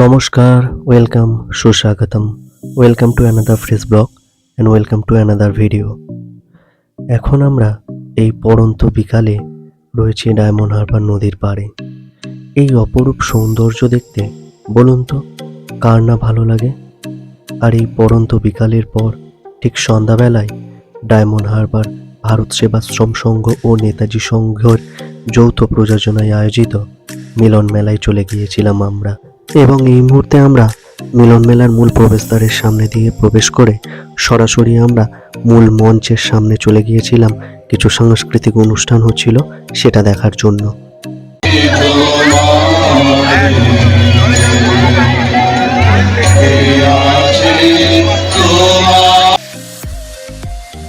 নমস্কার ওয়েলকাম সুস্বাগতম। Welcome to another fresh blog and welcome to another video এখন আমরা এই পড়ন্ত বিকালে রয়েছি ডায়মন্ড হারবার নদীর পাড়ে। এই অপরূপ সৌন্দর্য দেখতে, বলুন তো, কার না ভালো লাগে? আর এই পড়ন্ত বিকালের পর ঠিক সন্ধ্যাবেলায় ডায়মন্ড হারবার ভারত সেবাশ্রম সংঘ ও নেতাজি সংঘের যৌথ প্রযোজনায় আয়োজিত মিলন মেলায় চলে গিয়েছিলাম আমরা। এবং এই মুহূর্তে আমরা মিলন মেলার মূল প্রবেশদ্বারের সামনে দিয়ে প্রবেশ করে সরাসরি আমরা মূল মঞ্চের সামনে চলে গিয়েছিলাম। কিছু সাংস্কৃতিক অনুষ্ঠান হচ্ছিল সেটা দেখার জন্য।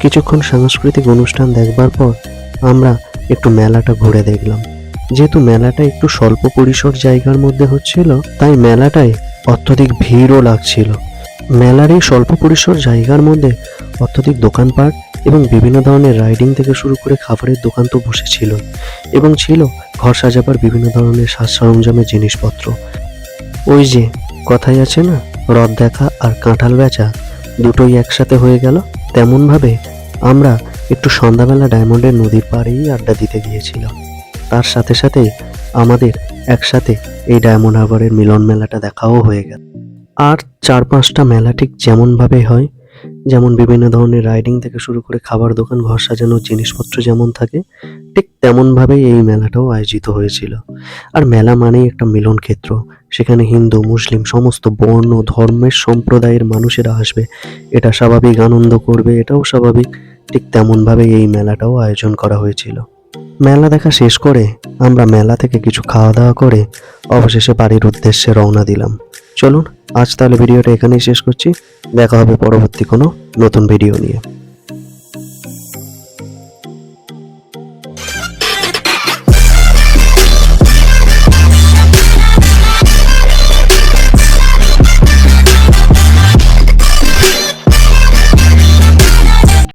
কিছুক্ষণ সাংস্কৃতিক অনুষ্ঠান দেখবার পর আমরা একটু মেলাটা ঘুরে দেখলাম। যেহেতু মেলাটা একটু স্বল্প পরিসর জায়গার মধ্যে হচ্ছিল, তাই মেলাটায় অত্যধিক ভিড়ও লাগছিল। মেলার এই স্বল্প পরিসর জায়গার মধ্যে অত্যধিক দোকানপাট এবং বিভিন্ন ধরনের রাইডিং থেকে শুরু করে খাবারের দোকান তো বসেছিল এবং ছিল ঘর সাজাবার বিভিন্ন ধরনের সাজ সরঞ্জামের জিনিসপত্র। ওই যে, কথাই আছে না, রথ দেখা আর কাঁঠাল বেচা দুটোই একসাথে হয়ে গেল। তেমনভাবে আমরা একটু সন্ধ্যাবেলা ডায়মন্ডের নদীর পাড়েই আড্ডা দিতে গিয়েছিলাম। তার সাথে সাথে আমাদের একসাথে এই ডায়মন্ড হারবারের মিলন মেলাটা দেখাও হয়ে গেল। আর চার পাঁচটা মেলা ঠিক যেমনভাবে হয়, যেমন বিভিন্ন ধরনের রাইডিং থেকে শুরু করে খাবার দোকান, ঘর সাজানোর জিনিসপত্র যেমন থাকে, ঠিক তেমনভাবেই এই মেলাটাও আয়োজিত হয়েছিল। আর মেলা মানেই একটা মিলন ক্ষেত্র, সেখানে হিন্দু, মুসলিম, সমস্ত বর্ণ, ধর্মের, সম্প্রদায়ের মানুষেরা আসবে। এটা স্বাভাবিক, আনন্দ করবে, এটাও স্বাভাবিক, ঠিক তেমনভাবেই এই মেলাটাও আয়োজন করা হয়েছিল। মেলা দেখা শেষ করে আমরা মেলা থেকে কিছু খাওয়া দাওয়া করে অবশেষে বাড়ির উদ্দেশ্যে রওনা দিলাম। চলুন, আজ তাহলে ভিডিওটা এখানেই শেষ করছি। দেখা হবে পরবর্তী কোনো নতুন ভিডিও নিয়ে।